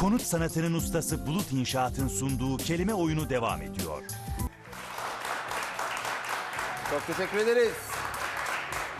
Konut sanatının ustası Bulut İnşaat'ın sunduğu kelime oyunu devam ediyor. Çok teşekkür ederiz.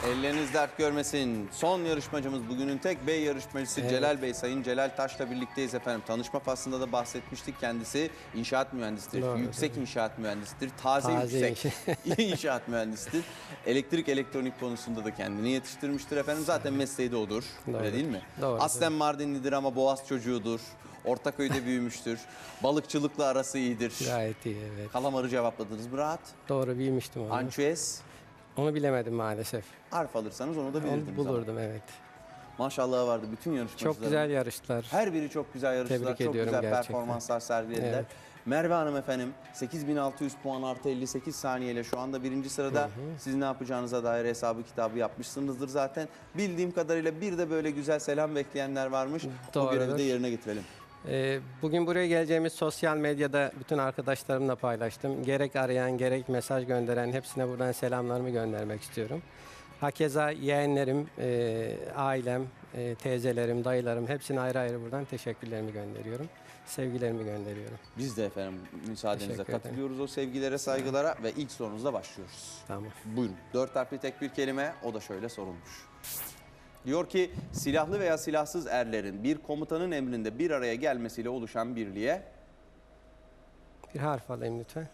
Elleriniz dert görmesin. Son yarışmacımız bugünün tek bey yarışmacısı Celal Bey. Sayın Celal Taş'la birlikteyiz efendim. Tanışma faslında da bahsetmiştik. Kendisi inşaat mühendisidir. Doğru, yüksek inşaat mühendisidir. Taze, Taze yüksek inşaat mühendisidir. Elektrik elektronik konusunda da kendini yetiştirmiştir efendim. Zaten mesleği de odur. Öyle Doğru. değil mi? Doğru. Aslen Mardinlidir ama Boğaz çocuğudur. Ortaköy'de büyümüştür. Balıkçılıkla arası iyidir. Gayet iyi evet. Kalamarı cevapladınız mı rahat? Doğru bilmiştim onu. Ançuez. Onu bilemedim maalesef. Harf alırsanız onu da Onu bilirdiniz ama. bulurdum evet. Maşallah vardı bütün yarışmacıların. Çok güzel yarıştılar. Her biri çok güzel yarıştılar. Tebrik çok ediyorum güzel gerçekten. performanslar sergilediler. Evet. Merve Hanım efendim 8600 puan artı 58 saniyeyle şu anda birinci sırada. Siz ne yapacağınıza dair hesabı kitabı yapmışsınızdır zaten. Bildiğim kadarıyla bir de böyle güzel selam bekleyenler varmış. O Doğrudur. görevi de yerine getirelim. Ee, bugün buraya geleceğimiz sosyal medyada bütün arkadaşlarımla paylaştım. Gerek arayan gerek mesaj gönderen hepsine buradan selamlarımı göndermek istiyorum. Hakeza yeğenlerim, e, ailem, e, teyzelerim, dayılarım hepsine ayrı ayrı buradan teşekkürlerimi gönderiyorum. Sevgilerimi gönderiyorum. Biz de efendim müsaadenizle Teşekkür ederim. katılıyoruz o sevgilere saygılara ve ilk sorunuzla başlıyoruz. Tamam. Buyurun. Dört harfli tek bir kelime o da şöyle sorulmuş. Diyor ki silahlı veya silahsız erlerin bir komutanın emrinde bir araya gelmesiyle oluşan birliğe Bir harf alayım lütfen.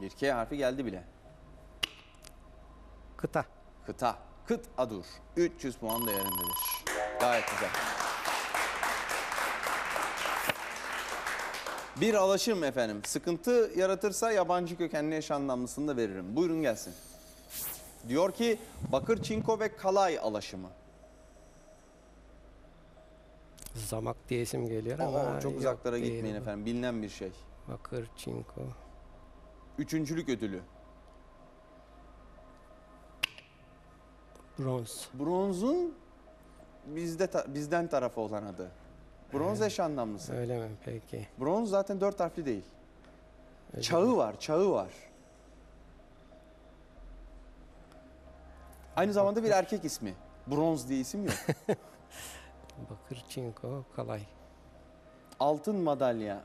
bir K harfi geldi bile. Kıta. Kıta. Kıt adur. 300 puan değerindedir. Gayet güzel. Bir alaşım efendim. Sıkıntı yaratırsa yabancı kökenli eş anlamlısını da veririm. Buyurun gelsin. Diyor ki bakır, çinko ve kalay alaşımı. Zamak diye isim geliyor ama Aa, çok yok uzaklara değil gitmeyin bu. efendim. Bilinen bir şey. Bakır, çinko. Üçüncülük ödülü. Bronz. Bronzun bizde ta- bizden tarafı olan adı. Bronz eş anlamlısı. Öyle mi? Peki. Bronz zaten dört harfli değil. Öyle Çağı var, çağı var. Aynı zamanda bir erkek ismi. Bronz diye isim yok. Bakır, çinko, kalay. Altın madalya,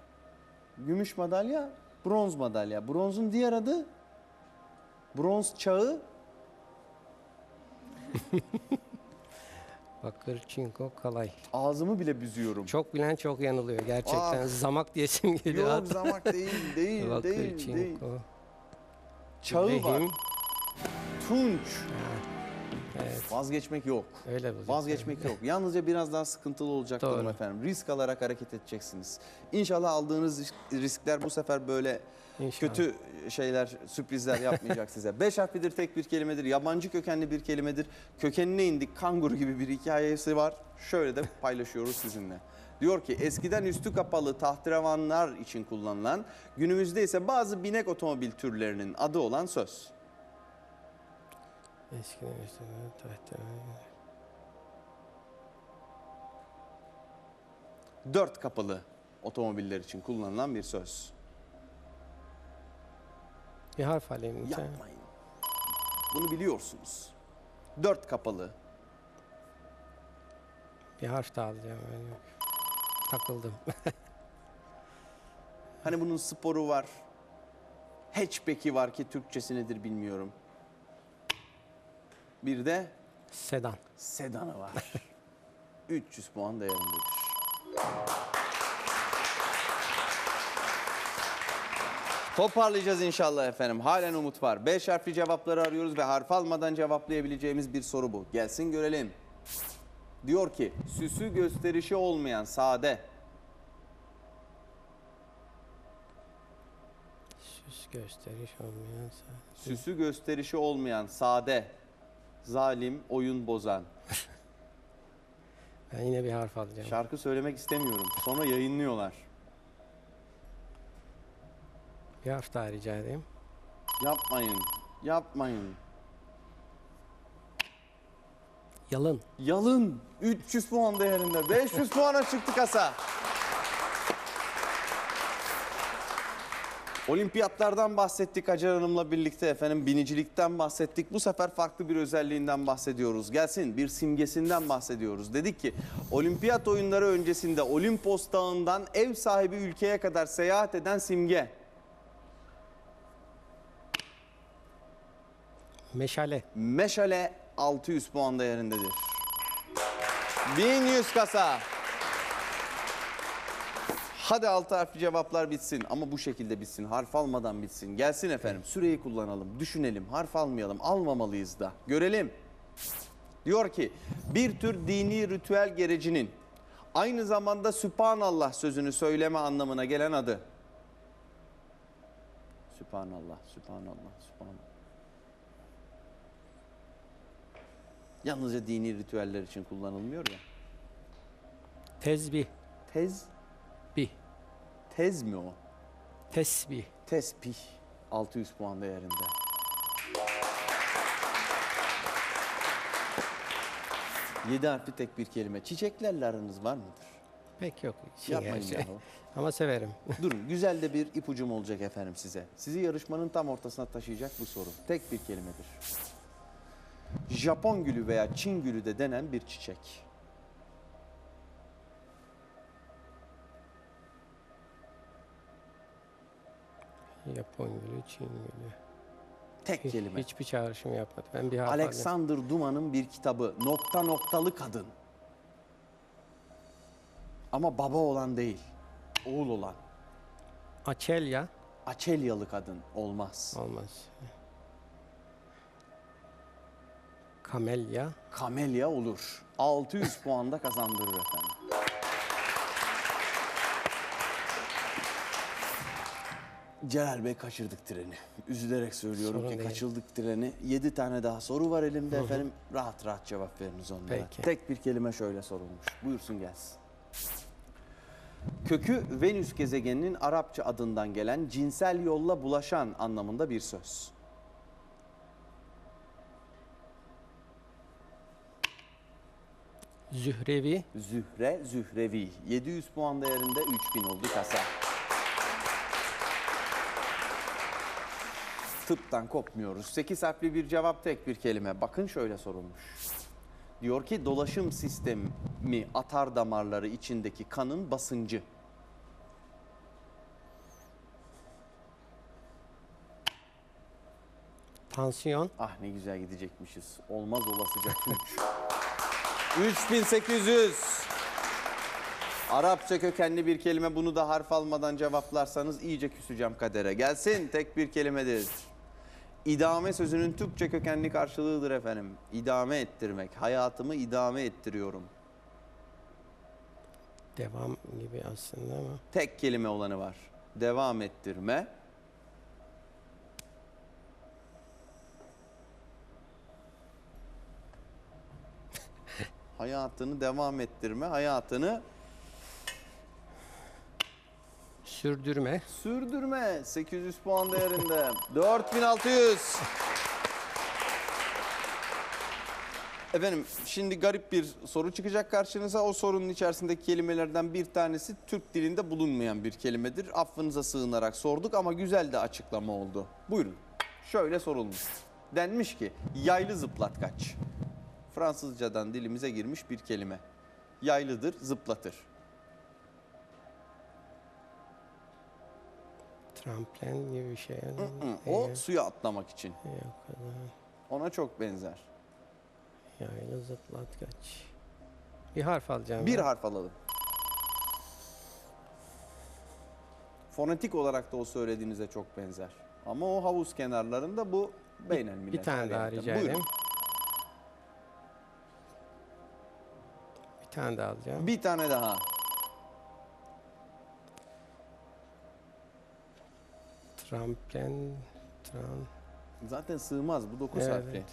gümüş madalya, bronz madalya. Bronzun diğer adı bronz çağı. Bakır, çinko, kalay. Ağzımı bile büzüyorum. Çok bilen çok yanılıyor gerçekten. Ah. Zamak diye isim geliyor. Yok hatta. zamak değil, değil, Bakır, değil, değil. çinko. Çağı var. lehim. Tunç. Evet, Vazgeçmek yok. öyle bu. Vazgeçmek yok. Yalnızca biraz daha sıkıntılı olacak Doğru. durum efendim. Risk alarak hareket edeceksiniz. İnşallah aldığınız risk- riskler bu sefer böyle İnşallah. kötü şeyler, sürprizler yapmayacak size. Beş harflidir, tek bir kelimedir. Yabancı kökenli bir kelimedir. Kökenine indik kanguru gibi bir hikayesi var. Şöyle de paylaşıyoruz sizinle. Diyor ki eskiden üstü kapalı tahterevanlar için kullanılan, günümüzde ise bazı binek otomobil türlerinin adı olan söz. Eskiden işte tahta. Dört kapılı otomobiller için kullanılan bir söz. Bir harf alayım lütfen. Yapmayın. Bunu biliyorsunuz. Dört kapalı. Bir harf daha alacağım. Ben yok. Takıldım. Hani bunun sporu var. Hatchback'i var ki Türkçesi nedir bilmiyorum. Bir de Sedan. sedanı var. 300 puan değerindedir. Toparlayacağız inşallah efendim. Halen umut var. Beş harfli cevapları arıyoruz ve harf almadan cevaplayabileceğimiz bir soru bu. Gelsin görelim. Diyor ki süsü gösterişi olmayan sade, Süs gösteriş olmayan sa- süsü gösterişi olmayan sade, zalim, oyun bozan. Ben yine bir harf alacağım. Şarkı söylemek istemiyorum. Sonra yayınlıyorlar. Bir harf daha rica edeyim. Yapmayın. Yapmayın. Yalın. Yalın 300 puan değerinde. 500 puana çıktı kasa. Olimpiyatlardan bahsettik Hacer Hanım'la birlikte efendim binicilikten bahsettik. Bu sefer farklı bir özelliğinden bahsediyoruz. Gelsin bir simgesinden bahsediyoruz. Dedik ki olimpiyat oyunları öncesinde Olimpos Dağı'ndan ev sahibi ülkeye kadar seyahat eden simge. Meşale. Meşale 600 puan değerindedir. 1100 kasa. Hadi altı harfli cevaplar bitsin ama bu şekilde bitsin. Harf almadan bitsin. Gelsin efendim. Süreyi kullanalım, düşünelim, harf almayalım, almamalıyız da. Görelim. Diyor ki bir tür dini ritüel gerecinin aynı zamanda Sübhanallah sözünü söyleme anlamına gelen adı. Sübhanallah, Sübhanallah, Sübhanallah. Yalnızca dini ritüeller için kullanılmıyor ya. Tezbih. Tez. Tez mi o? Tesbih. Tespih. 600 puan değerinde. Yedi harfli tek bir kelime. Çiçeklerle aranız var mıdır? Pek yok. Şey Yapmayın gerçi. yahu. Ama severim. Durun güzel de bir ipucum olacak efendim size. Sizi yarışmanın tam ortasına taşıyacak bu soru. Tek bir kelimedir. Japon gülü veya Çin gülü de denen bir çiçek. Japon gülü, Çin gülü. Tek Hiç- kelime. Hiçbir çağrışım yapmadım. Ben bir harf. Alexander Dumas'ın bir kitabı Nokta Noktalı Kadın. Ama baba olan değil, oğul olan. Açelya. Açelyalı kadın olmaz. Olmaz. Kamelya. Kamelya olur. 600 puan da kazandırır efendim. Celal Bey kaçırdık treni. Üzülerek söylüyorum Sorun ki değil. kaçırdık treni. 7 tane daha soru var elimde efendim. Rahat rahat cevap veriniz onlara. Peki. Tek bir kelime şöyle sorulmuş. Buyursun gelsin. Kökü Venüs gezegeninin Arapça adından gelen cinsel yolla bulaşan anlamında bir söz. Zührevi. Zühre, Zührevi. 700 puan değerinde 3000 oldu kasa. Tıptan kopmuyoruz. 8 harfli bir cevap tek bir kelime. Bakın şöyle sorulmuş. Diyor ki dolaşım sistemi atar damarları içindeki kanın basıncı. Tansiyon. Ah ne güzel gidecekmişiz. Olmaz olasıca Türk. 3800. Arapça kökenli bir kelime bunu da harf almadan cevaplarsanız iyice küseceğim kadere. Gelsin tek bir kelimedir. İdame sözünün Türkçe kökenli karşılığıdır efendim. İdame ettirmek. Hayatımı idame ettiriyorum. Devam gibi aslında ama. Tek kelime olanı var. Devam ettirme. hayatını devam ettirme, hayatını Sürdürme. sürdürme. 800 puan değerinde. 4600. Efendim şimdi garip bir soru çıkacak karşınıza. O sorunun içerisindeki kelimelerden bir tanesi Türk dilinde bulunmayan bir kelimedir. Affınıza sığınarak sorduk ama güzel de açıklama oldu. Buyurun. Şöyle sorulmuş. Denmiş ki yaylı zıplatkaç. Fransızcadan dilimize girmiş bir kelime. Yaylıdır, zıplatır. Tramplen gibi bir şey. Hı, O suya atlamak için. Yok. Ona çok benzer. Yaylı zıplatkaç. Bir harf alacağım. Bir ben. harf alalım. Fonetik olarak da o söylediğinize çok benzer. Ama o havuz kenarlarında bu beynel millet. Bir tane daha rica edeyim. Bir tane daha alacağım. Bir tane daha. Tramplen. Tram. Zaten sığmaz bu dokuz Evet. harfli.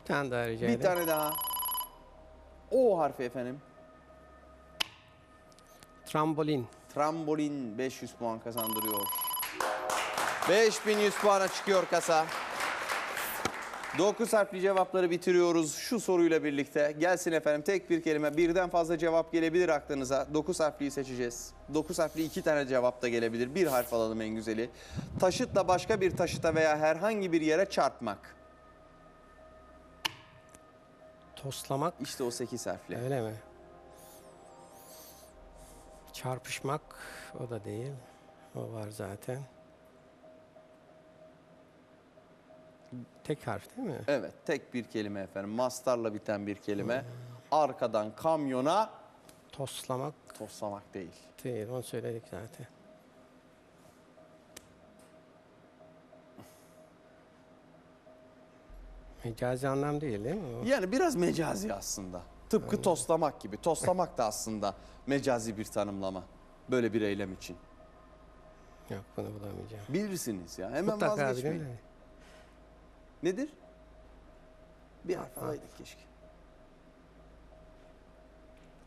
Bir tane daha rica Bir tane daha. O harfi efendim. Trambolin. Trambolin 500 puan kazandırıyor. 5100 puana çıkıyor kasa. 9 harfli cevapları bitiriyoruz şu soruyla birlikte. Gelsin efendim tek bir kelime birden fazla cevap gelebilir aklınıza. 9 harfliyi seçeceğiz. 9 harfli iki tane cevap da gelebilir. Bir harf alalım en güzeli. Taşıtla başka bir taşıta veya herhangi bir yere çarpmak. Toslamak İşte o 8 harfli. öyle mi? Çarpışmak o da değil. O var zaten. Tek harf değil mi? Evet tek bir kelime efendim. Mastarla biten bir kelime. Arkadan kamyona Toslamak toslamak değil. değil. Onu söyledik zaten. Mecazi anlam değil değil mi? o? Yani biraz mecazi aslında. Tıpkı toslamak gibi. Toslamak da aslında mecazi bir tanımlama. Böyle bir eylem için. Yok bunu bulamayacağım. Bilirsiniz ya. Hemen Mutlaka vazgeçmeyin. bilirim. Nedir? Bir harf alaydık keşke.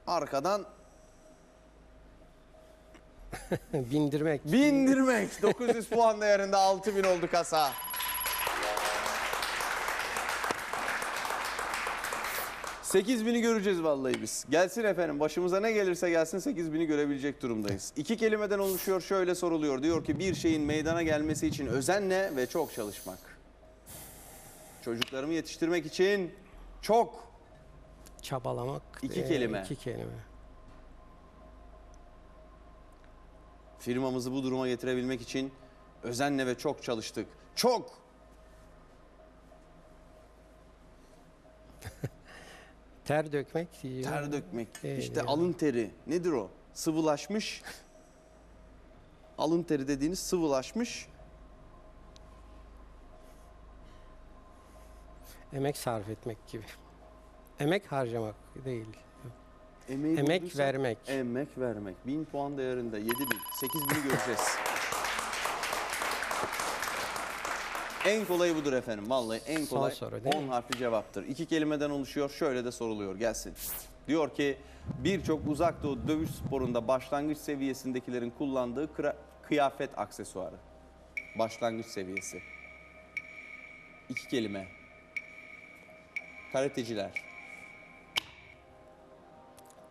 Arkadan Bindirmek. bindirmek. 900 puan değerinde 6000 oldu kasa. Sekiz bini göreceğiz vallahi biz. Gelsin efendim başımıza ne gelirse gelsin 8 bini görebilecek durumdayız. İki kelimeden oluşuyor şöyle soruluyor. Diyor ki bir şeyin meydana gelmesi için özenle ve çok çalışmak. Çocuklarımı yetiştirmek için çok Çabalamak. İki e, kelime. İki kelime. Firmamızı bu duruma getirebilmek için özenle ve çok çalıştık. Çok. Ter dökmek. Ter dökmek. Değil işte ya. alın teri. Nedir o? Sıvılaşmış. Alın teri dediğiniz sıvılaşmış. Emek sarf etmek gibi. Emek harcamak değil. Emeği Emek vermek. Emek vermek. 1000 puan değerinde 7000. 8000'i göreceğiz. En kolayı budur efendim. Vallahi en Son kolay soru değil 10 mi? harfli cevaptır. İki kelimeden oluşuyor. Şöyle de soruluyor. Gelsin. Diyor ki birçok uzak doğu dövüş sporunda başlangıç seviyesindekilerin kullandığı kıra- kıyafet aksesuarı. Başlangıç seviyesi. İki kelime. Karateciler.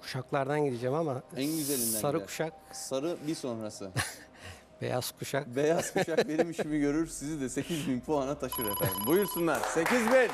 Kuşaklardan gideceğim ama En güzelinden sarı gider. kuşak, Sarı bir sonrası. beyaz kuşak. Beyaz kuşak benim işimi görür, sizi de 8000 puana taşır efendim. Buyursunlar. 8000. Teşekkür ederim.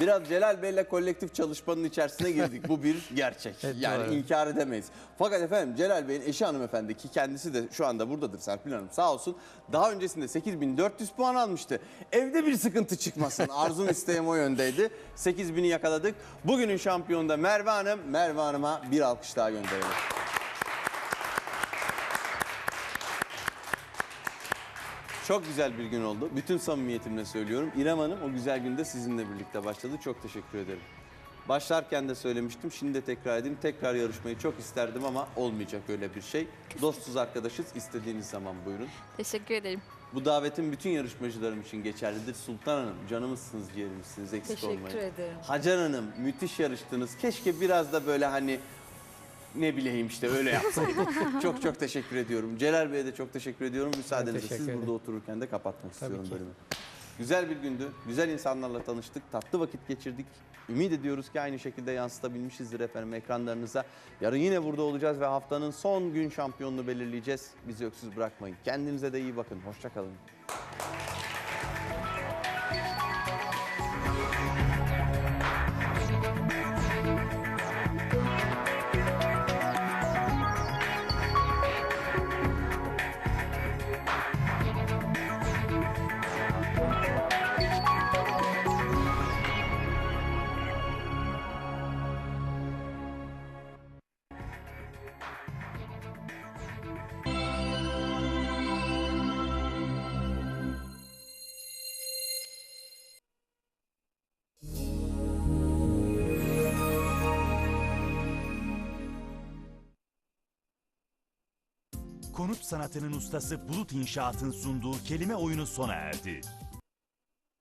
Biraz Celal Bey'le kolektif çalışmanın içerisine girdik. Bu bir gerçek. Evet, yani doğru. inkar edemeyiz. Fakat efendim Celal Bey'in eşi hanımefendi ki kendisi de şu anda buradadır Serpil Hanım sağ olsun. Daha öncesinde 8400 puan almıştı. Evde bir sıkıntı çıkmasın. Arzum isteğim o yöndeydi. 8000'i yakaladık. Bugünün şampiyonu da Merve Hanım. Merve Hanım'a bir alkış daha gönderelim. Çok güzel bir gün oldu. Bütün samimiyetimle söylüyorum. İrem Hanım o güzel günde sizinle birlikte başladı. Çok teşekkür ederim. Başlarken de söylemiştim. Şimdi de tekrar edeyim. Tekrar yarışmayı çok isterdim ama olmayacak öyle bir şey. Dostuz arkadaşız. İstediğiniz zaman buyurun. Teşekkür ederim. Bu davetin bütün yarışmacılarım için geçerlidir. Sultan Hanım canımızsınız, ciğerimsiniz. Eksik Teşekkür olmayın. ederim. Hacer Hanım müthiş yarıştınız. Keşke biraz da böyle hani ne bileyim işte öyle yapsaydık. çok çok teşekkür ediyorum. Celal Bey'e de çok teşekkür ediyorum. Müsaadenizle teşekkür siz ederim. burada otururken de kapatmak istiyorum ki. bölümü. Güzel bir gündü. Güzel insanlarla tanıştık. Tatlı vakit geçirdik. Ümit ediyoruz ki aynı şekilde yansıtabilmişizdir efendim ekranlarınıza. Yarın yine burada olacağız ve haftanın son gün şampiyonunu belirleyeceğiz. Bizi öksüz bırakmayın. Kendinize de iyi bakın. Hoşçakalın. Konut sanatının ustası Bulut İnşaat'ın sunduğu kelime oyunu sona erdi.